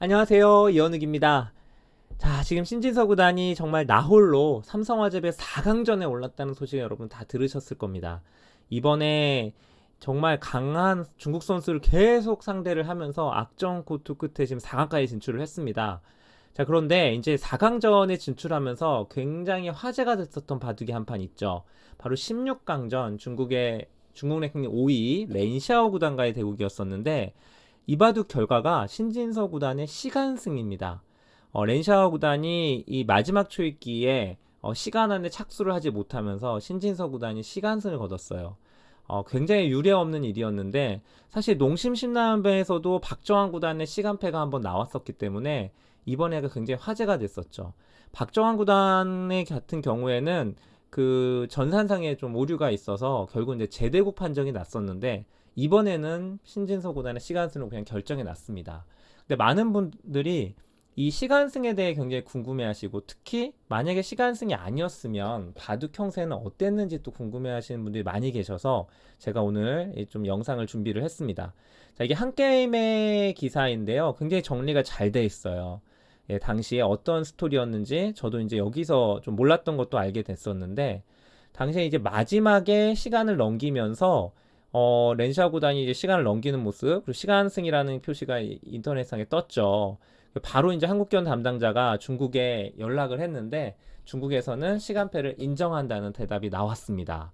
안녕하세요. 이현욱입니다. 자, 지금 신진서 구단이 정말 나홀로 삼성화재배 4강전에 올랐다는 소식 여러분 다 들으셨을 겁니다. 이번에 정말 강한 중국 선수를 계속 상대를 하면서 악정 고투 끝에 지금 4강까지 진출을 했습니다. 자, 그런데 이제 4강전에 진출하면서 굉장히 화제가 됐었던 바둑이 한 판 있죠. 바로 16강전 중국의 중국 랭킹 5위 렌샤오 구단과의 대국이었었는데 이 바둑 결과가 신진서 구단의 시간승입니다. 어, 렌샤오 구단이 이 마지막 초읽기에 어, 시간 안에 착수를 하지 못하면서 신진서 구단이 시간승을 거뒀어요. 어, 굉장히 유례 없는 일이었는데 사실 농심 신라면배에서도 박정환 구단의 시간패가 한번 나왔었기 때문에 이번에가 굉장히 화제가 됐었죠. 박정환 구단의 같은 경우에는 그 전산상에 좀 오류가 있어서 결국 이제 제대국 판정이 났었는데 이번에는 신진서 구단의 시간승으로 그냥 결정이 났습니다. 근데 많은 분들이 이 시간승에 대해 굉장히 궁금해하시고 특히 만약에 시간승이 아니었으면 바둑 형세는 어땠는지 또 궁금해하시는 분들이 많이 계셔서 제가 오늘 좀 영상을 준비를 했습니다. 자, 이게 한 게임의 기사인데요. 굉장히 정리가 잘 돼 있어요. 예, 당시에 어떤 스토리였는지 저도 이제 여기서 좀 몰랐던 것도 알게 됐었는데 당시에 이제 마지막에 시간을 넘기면서 어, 렌샤 구단이 이제 시간을 넘기는 모습, 그리고 시간승이라는 표시가 인터넷상에 떴죠. 바로 이제 한국견 담당자가 중국에 연락을 했는데 중국에서는 시간패를 인정한다는 대답이 나왔습니다.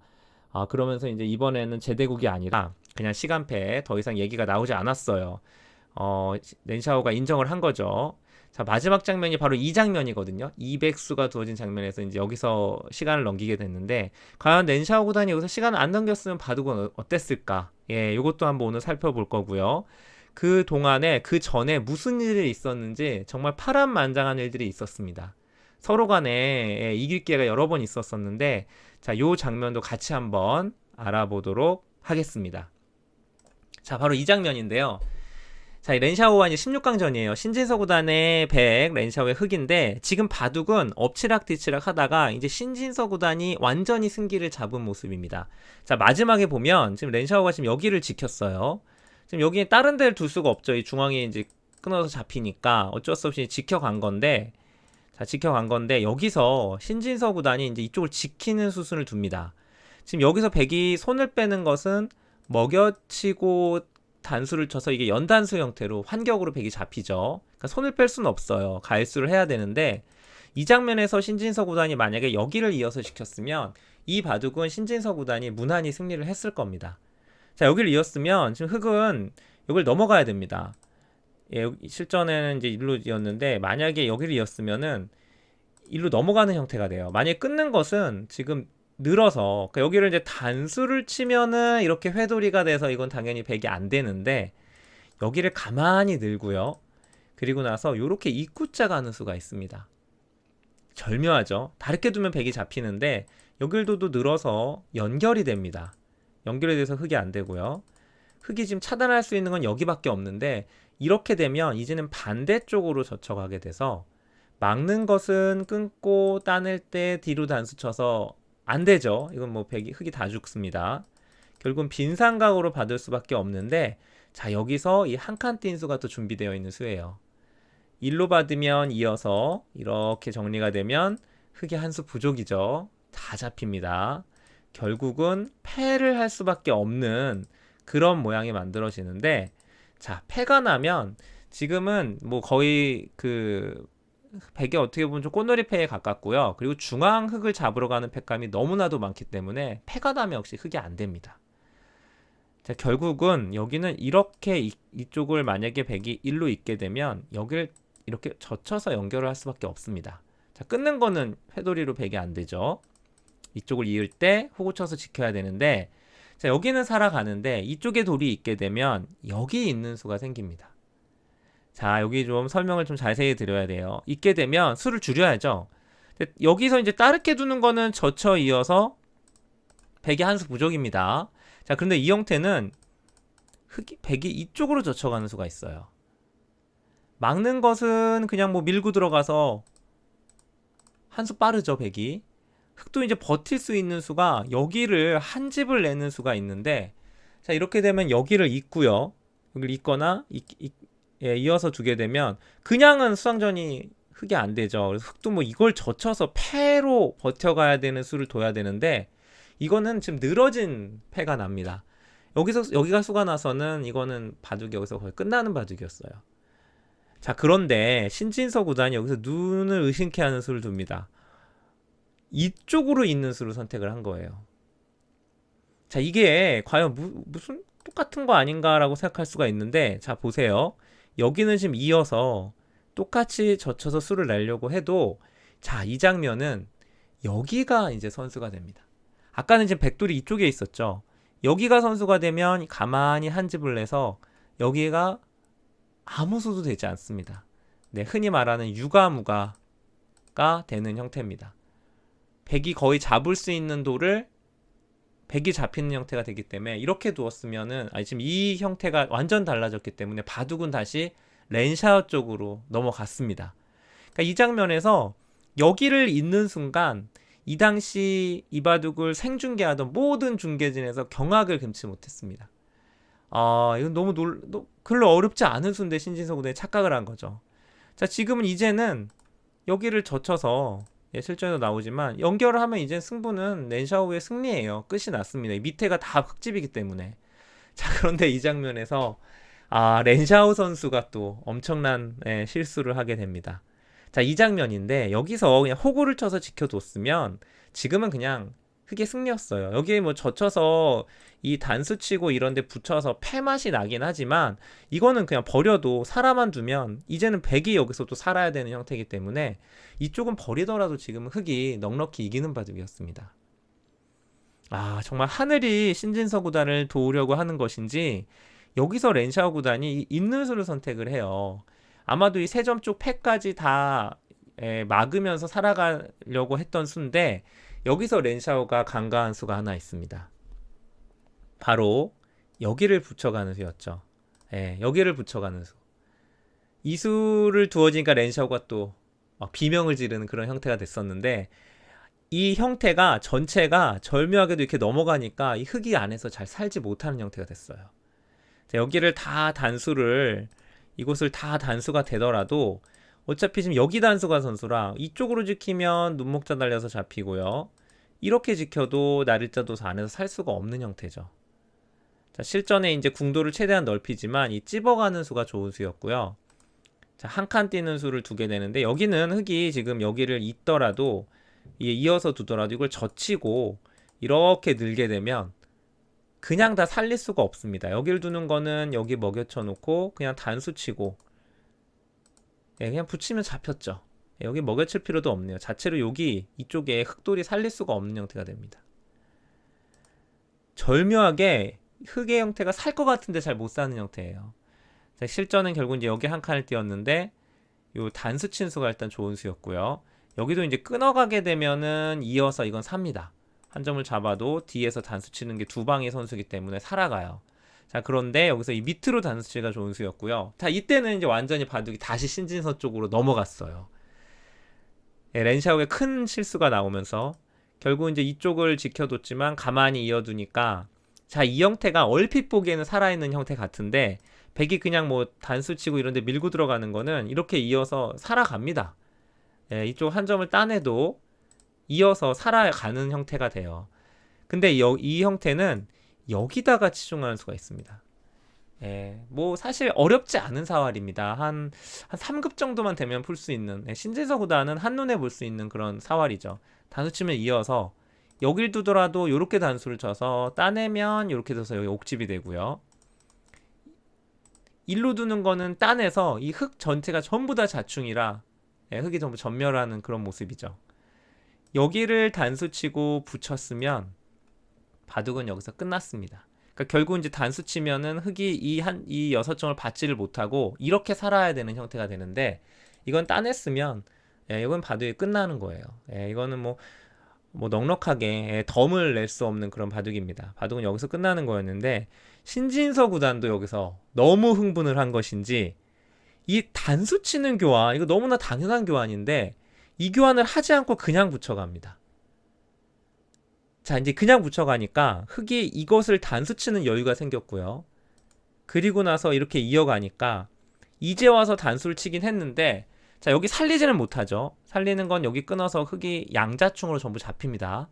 아, 그러면서 이제 이번에는 제대국이 아니라 그냥 시간패 더 이상 얘기가 나오지 않았어요. 어, 렌샤오가 인정을 한 거죠. 자, 마지막 장면이 바로 이 장면이거든요. 200수가 두어진 장면에서 이제 여기서 시간을 넘기게 됐는데, 과연 렌샤오 구단이 여기서 시간을 안 넘겼으면 바둑은 어, 어땠을까? 예, 이것도 한번 오늘 살펴볼 거고요. 그 동안에, 그 전에 무슨 일이 있었는지 정말 파란만장한 일들이 있었습니다. 서로 간에 예, 이길 기회가 여러 번 있었었는데, 자, 요 장면도 같이 한번 알아보도록 하겠습니다. 자, 바로 이 장면인데요. 자, 렌샤오와 이제 16강전이에요. 신진서 구단의 100, 렌샤오의 흑인데 지금 바둑은 엎치락뒤치락 하다가 이제 신진서 구단이 완전히 승기를 잡은 모습입니다. 자, 마지막에 보면 지금 렌샤오가 지금 여기를 지켰어요. 지금 여기에 다른 데를 둘 수가 없죠. 이 중앙에 이제 끊어서 잡히니까 어쩔 수 없이 지켜간 건데 자, 지켜간 건데 여기서 신진서 구단이 이제 이쪽을 지키는 수순을 둡니다. 지금 여기서 백이 손을 빼는 것은 먹여치고 단수를 쳐서 이게 연단수 형태로 환격으로 백이 잡히죠. 그러니까 손을 뺄 수는 없어요. 가일수를 해야 되는데 이 장면에서 신진서 구단이 만약에 여기를 이어서 시켰으면 이 바둑은 신진서 구단이 무난히 승리를 했을 겁니다. 자 여기를 이었으면 지금 흑은 여기를 넘어가야 됩니다. 예, 실전에는 이제 일로 이었는데 만약에 여기를 이었으면은 일로 넘어가는 형태가 돼요. 만약에 끊는 것은 지금 늘어서 그러니까 여기를 이제 단수를 치면은 이렇게 회돌이가 돼서 이건 당연히 100이 안 되는데 여기를 가만히 늘고요. 그리고 나서 이렇게 입구자 가는 수가 있습니다. 절묘하죠. 다르게 두면 100이 잡히는데 여길 도도 늘어서 연결이 됩니다. 연결이 돼서 흙이 안 되고요. 흙이 지금 차단할 수 있는 건 여기밖에 없는데 이렇게 되면 이제는 반대쪽으로 젖혀가게 돼서 막는 것은 끊고 따낼 때 뒤로 단수 쳐서 안 되죠. 이건 뭐 백이 흙이 다 죽습니다. 결국은 빈상각으로 받을 수밖에 없는데 자 여기서 이 한 칸 띈 수가 또 준비되어 있는 수예요. 1로 받으면 이어서 이렇게 정리가 되면 흙이 한 수 부족이죠. 다 잡힙니다. 결국은 패를 할 수밖에 없는 그런 모양이 만들어지는데 자 패가 나면 지금은 뭐 거의 그 백이 어떻게 보면 좀 꽃놀이 패에 가깝고요. 그리고 중앙 흙을 잡으러 가는 팩감이 너무나도 많기 때문에 패가 나면 역시 흙이 안 됩니다. 자, 결국은 여기는 이렇게 이, 이쪽을 만약에 백이 1로 있게 되면 여기를 이렇게 젖혀서 연결을 할 수밖에 없습니다. 자, 끊는 거는 회돌이로 백이 안 되죠. 이쪽을 이을 때 호구 쳐서 지켜야 되는데 자, 여기는 살아가는데 이쪽에 돌이 있게 되면 여기 있는 수가 생깁니다. 자, 여기 좀 설명을 좀 자세히 드려야 돼요. 있게 되면 수를 줄여야죠. 여기서 이제 따르게 두는 거는 젖혀 이어서 백이 한 수 부족입니다. 자, 그런데 이 형태는 흑이, 백이 이쪽으로 젖혀가는 수가 있어요. 막는 것은 그냥 뭐 밀고 들어가서 한 수 빠르죠, 백이. 흑도 이제 버틸 수 있는 수가 여기를 한 집을 내는 수가 있는데 자, 이렇게 되면 여기를 잇고요. 여기를 잇거나 잇, 예, 이어서 두게 되면 그냥은 수상전이 흙이 안 되죠. 그래서 흙도 뭐 이걸 젖혀서 패로 버텨가야 되는 수를 둬야 되는데 이거는 지금 늘어진 패가 납니다. 여기서 여기가 수가 나서는 이거는 바둑이 여기서 거의 끝나는 바둑이었어요. 자 그런데 신진서 구단이 여기서 눈을 의심케 하는 수를 둡니다. 이쪽으로 있는 수를 선택을 한 거예요. 자 이게 과연 무, 무슨 똑같은 거 아닌가라고 생각할 수가 있는데 자 보세요. 여기는 지금 이어서 똑같이 젖혀서 수를 내려고 해도 자 이 장면은 여기가 이제 선수가 됩니다. 아까는 지금 백돌이 이쪽에 있었죠. 여기가 선수가 되면 가만히 한 집을 내서 여기가 아무 수도 되지 않습니다. 네, 흔히 말하는 유가무가가 되는 형태입니다. 백이 거의 잡을 수 있는 돌을 백이 잡히는 형태가 되기 때문에 이렇게 두었으면은 아니 지금 이 형태가 완전 달라졌기 때문에 바둑은 다시 렌샤오 쪽으로 넘어갔습니다. 그러니까 이 장면에서 여기를 잇는 순간 이 당시 이 바둑을 생중계하던 모든 중계진에서 경악을 금치 못했습니다. 아, 이건 너무 놀, 너, 별로 어렵지 않은 수인데 신진석 군에 착각을 한 거죠. 자, 지금은 이제는 여기를 젖혀서 예, 실전에도 나오지만 연결을 하면 이제 승부는 렌샤오의 승리예요. 끝이 났습니다. 이 밑에가 다 흙집이기 때문에. 자, 그런데 이 장면에서 아, 렌샤오 선수가 또 엄청난 예, 실수를 하게 됩니다. 자, 이 장면인데 여기서 그냥 호구를 쳐서 지켜뒀으면 지금은 그냥 흙의 승리였어요. 여기에 뭐 젖혀서 이 단수 치고 이런 데 붙여서 패 맛이 나긴 하지만 이거는 그냥 버려도 살아만 두면 이제는 백이 여기서 또 살아야 되는 형태이기 때문에 이쪽은 버리더라도 지금은 흙이 넉넉히 이기는 바둑이었습니다. 아, 정말 하늘이 신진서 구단을 도우려고 하는 것인지 여기서 렌샤오 구단이 있는 수를 선택을 해요. 아마도 이 세 점 쪽 패까지 다 에, 막으면서 살아가려고 했던 수인데 여기서 렌샤오가 간과한 수가 하나 있습니다. 바로 여기를 붙여가는 수였죠. 예, 여기를 붙여가는 수. 이 수를 두어지니까 렌샤오가 또막 비명을 지르는 그런 형태가 됐었는데 이 형태가 전체가 절묘하게도 이렇게 넘어가니까 이 흙이 안에서 잘 살지 못하는 형태가 됐어요. 자, 여기를 다 단수를 이곳을 다 단수가 되더라도 어차피 지금 여기 단수가 선수라 이쪽으로 지키면 눈목자 달려서 잡히고요. 이렇게 지켜도 나릴자도사 안에서 살 수가 없는 형태죠. 자, 실전에 이제 궁도를 최대한 넓히지만 이 찝어가는 수가 좋은 수였고요. 자, 한 칸 뛰는 수를 두게 되는데 여기는 흙이 지금 여기를 잇더라도 이어서 두더라도 이걸 젖히고 이렇게 늘게 되면 그냥 다 살릴 수가 없습니다. 여기를 두는 거는 여기 먹여쳐 놓고 그냥 단수 치고 예, 그냥 붙이면 잡혔죠. 예, 여기 먹여칠 필요도 없네요. 자체로 여기 이쪽에 흙돌이 살릴 수가 없는 형태가 됩니다. 절묘하게 흙의 형태가 살 것 같은데 잘 못 사는 형태예요. 자, 실전은 결국 이제 여기 한 칸을 띄었는데 요 단수 친수가 일단 좋은 수였고요. 여기도 이제 끊어가게 되면은 이어서 이건 삽니다. 한 점을 잡아도 뒤에서 단수 치는 게 두 방의 선수기 때문에 살아가요. 자, 그런데 여기서 이 밑으로 단수 치가 좋은 수였고요. 자, 이때는 이제 완전히 바둑이 다시 신진서 쪽으로 넘어갔어요. 예, 렌샤오의 큰 실수가 나오면서 결국 이제 이쪽을 지켜뒀지만 가만히 이어두니까 자, 이 형태가 얼핏 보기에는 살아있는 형태 같은데 백이 그냥 뭐 단수 치고 이런데 밀고 들어가는 거는 이렇게 이어서 살아갑니다. 예, 이쪽 한 점을 따내도 이어서 살아가는 형태가 돼요. 근데 여, 이 형태는 여기다가 치중하는 수가 있습니다. 예, 뭐 사실 어렵지 않은 사활입니다. 한, 한 3급 정도만 되면 풀 수 있는 예, 구단은 한눈에 볼 수 있는 그런 사활이죠. 단수 치면 이어서 여길 두더라도 이렇게 단수를 쳐서 따내면 이렇게 돼서 여기 옥집이 되고요. 일로 두는 거는 따내서 이 흙 전체가 전부 다 자충이라 예, 흙이 전부 전멸하는 그런 모습이죠. 여기를 단수 치고 붙였으면 바둑은 여기서 끝났습니다. 그러니까 결국 이제 단수 치면은 흙이 이 한 이 여섯 점을 받지를 못하고 이렇게 살아야 되는 형태가 되는데 이건 따냈으면 예, 이건 바둑이 끝나는 거예요. 예, 이거는 뭐, 뭐 넉넉하게 예, 덤을 낼 수 없는 그런 바둑입니다. 바둑은 여기서 끝나는 거였는데 신진서 구단도 여기서 너무 흥분을 한 것인지 이 단수 치는 교환 이거 너무나 당연한 교환인데 이 교환을 하지 않고 그냥 붙여갑니다. 자, 이제 그냥 붙여가니까 흙이 이것을 단수 치는 여유가 생겼고요. 그리고 나서 이렇게 이어가니까 이제 와서 단수를 치긴 했는데 자 여기 살리지는 못하죠. 살리는 건 여기 끊어서 흙이 양자충으로 전부 잡힙니다.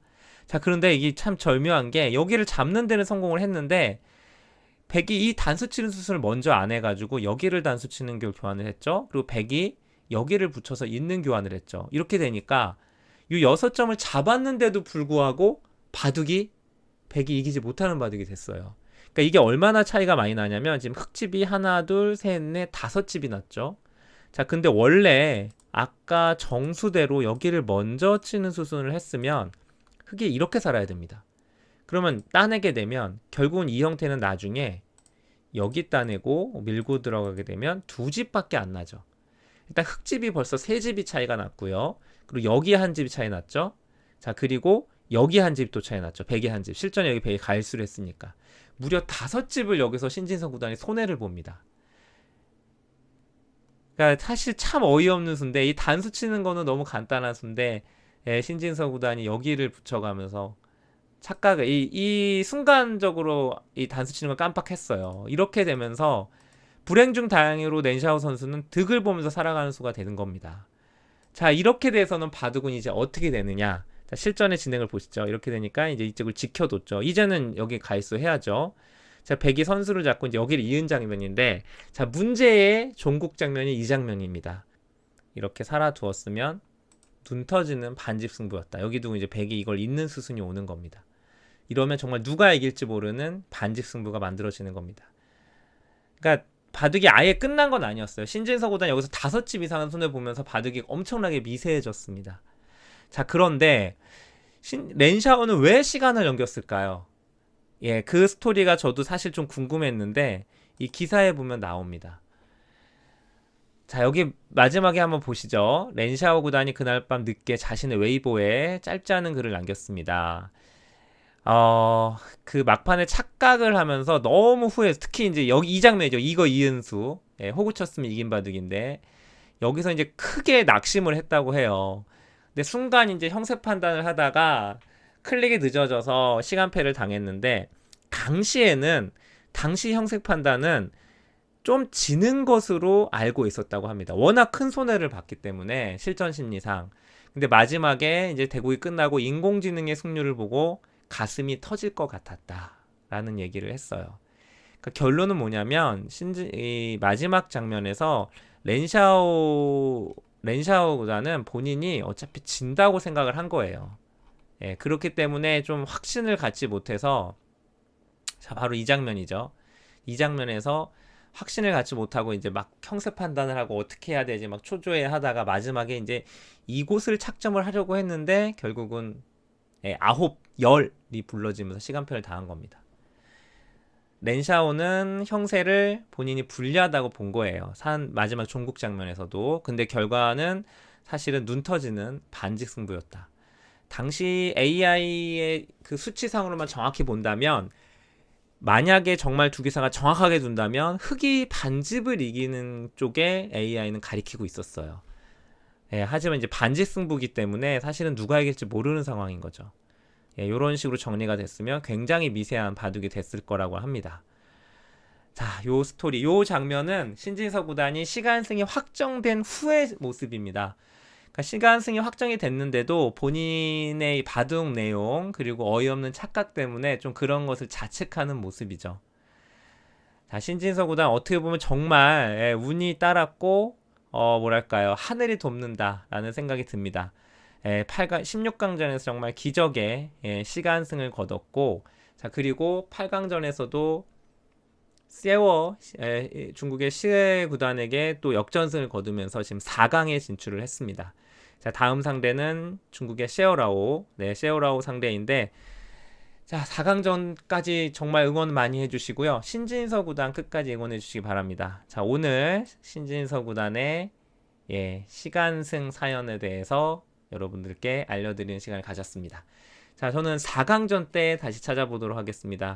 자 그런데 이게 참 절묘한 게 여기를 잡는 데는 성공을 했는데 백이 이 단수 치는 수순을 먼저 안 해가지고 여기를 단수 치는 교 교환을 했죠. 그리고 백이 여기를 붙여서 있는 교환을 했죠. 이렇게 되니까 이 여섯 점을 잡았는데도 불구하고 바둑이 백이 이기지 못하는 바둑이 됐어요. 그러니까 이게 얼마나 차이가 많이 나냐면 지금 흙집이 하나, 둘, 셋, 넷, 다섯 집이 났죠. 자, 근데 원래 아까 정수대로 여기를 먼저 치는 수순을 했으면 흙이 이렇게 살아야 됩니다. 그러면 따내게 되면 결국은 이 형태는 나중에 여기 따내고 밀고 들어가게 되면 두 집밖에 안 나죠. 일단 흙집이 벌써 세 집이 차이가 났고요. 그리고 여기 한 집이 차이 났죠. 자, 그리고 여기 한 집도 차이 났죠. 백이 한 집. 실전 여기 백이 갈수를 했으니까. 무려 다섯 집을 여기서 신진성 구단이 손해를 봅니다. 그러니까 사실 참 어이없는 수인데 이 단수 치는 거는 너무 간단한 수인데 예, 신진성 구단이 여기를 붙여가면서 착각을 이, 이 순간적으로 이 단수 치는 걸 깜빡했어요. 이렇게 되면서 불행 중 다행으로 낸샤오 선수는 득을 보면서 살아가는 수가 되는 겁니다. 자 이렇게 돼서는 바둑은 이제 어떻게 되느냐? 자, 실전의 진행을 보시죠. 이렇게 되니까 이제 이쪽을 지켜뒀죠. 이제는 여기 가이수 해야죠. 자, 백이 선수를 잡고 이제 여기를 이은 장면인데, 자, 문제의 종국 장면이 이 장면입니다. 이렇게 살아두었으면 눈 터지는 반집 승부였다. 여기도 이제 백이 이걸 잇는 수순이 오는 겁니다. 이러면 정말 누가 이길지 모르는 반집 승부가 만들어지는 겁니다. 그러니까 바둑이 아예 끝난 건 아니었어요. 신진서보다 여기서 다섯 집 이상은 손해 보면서 바둑이 엄청나게 미세해졌습니다. 자, 그런데 신, 렌샤오는 왜 시간을 넘겼을까요? 예, 그 스토리가 저도 사실 좀 궁금했는데 이 기사에 보면 나옵니다. 자, 여기 마지막에 한번 보시죠. 렌샤오 구단이 그날 밤 늦게 자신의 웨이보에 짧지 않은 글을 남겼습니다. 어, 그 막판에 착각을 하면서 너무 후회, 특히 이제 여기 이 장면이죠. 이거 이은수. 예, 호구 쳤으면 이긴 바둑인데, 여기서 이제 크게 낙심을 했다고 해요. 근데 순간 이제 형세 판단을 하다가 클릭이 늦어져서 시간패를 당했는데, 당시에는, 당시 형색 판단은 좀 지는 것으로 알고 있었다고 합니다. 워낙 큰 손해를 봤기 때문에, 실전 심리상. 근데 마지막에 이제 대국이 끝나고 인공지능의 승률을 보고 가슴이 터질 것 같았다라는 얘기를 했어요. 그러니까 결론은 뭐냐면 신지 이 마지막 장면에서 렌샤오 렌샤오보다는 본인이 어차피 진다고 생각을 한 거예요. 예, 그렇기 때문에 좀 확신을 갖지 못해서 자 바로 이 장면이죠. 이 장면에서 확신을 갖지 못하고 이제 막 형세 판단을 하고 어떻게 해야 되지 막 초조해 하다가 마지막에 이제 이곳을 착점을 하려고 했는데 결국은 예, 아홉 열이 불러지면서 시간표를 당한 겁니다. 렌샤오는 형세를 본인이 불리하다고 본 거예요. 산 마지막 종국 장면에서도. 근데 결과는 사실은 눈 터지는 반직 승부였다. 당시 AI의 그 수치상으로만 정확히 본다면 만약에 정말 두 기사가 정확하게 둔다면 흑이 반집을 이기는 쪽에 AI는 가리키고 있었어요. 예, 하지만 이제 반직 승부기 때문에 사실은 누가 이길지 모르는 상황인 거죠. 예, 이런 식으로 정리가 됐으면 굉장히 미세한 바둑이 됐을 거라고 합니다. 자, 요 스토리, 요 장면은 신진서 구단이 시간승이 확정된 후의 모습입니다. 그러니까 시간승이 확정이 됐는데도 본인의 바둑 내용 그리고 어이없는 착각 때문에 좀 그런 것을 자책하는 모습이죠. 자, 신진서 구단 어떻게 보면 정말 예, 운이 따랐고 어 뭐랄까요 하늘이 돕는다라는 생각이 듭니다. 예, 8강 16강전에서 정말 기적의 예, 시간승을 거뒀고 자 그리고 8강전에서도 세워 예, 중국의 시외 구단에게 또 역전승을 거두면서 지금 4강에 진출을 했습니다. 자 다음 상대는 중국의 셰어라오 네 셰어라오 상대인데 자 4강전까지 정말 응원 많이 해주시고요 신진서 구단 끝까지 응원해 주시기 바랍니다. 자 오늘 신진서 구단의 예, 시간승 사연에 대해서 여러분들께 알려드리는 시간을 가졌습니다. 자, 저는 4강전 때 다시 찾아보도록 하겠습니다.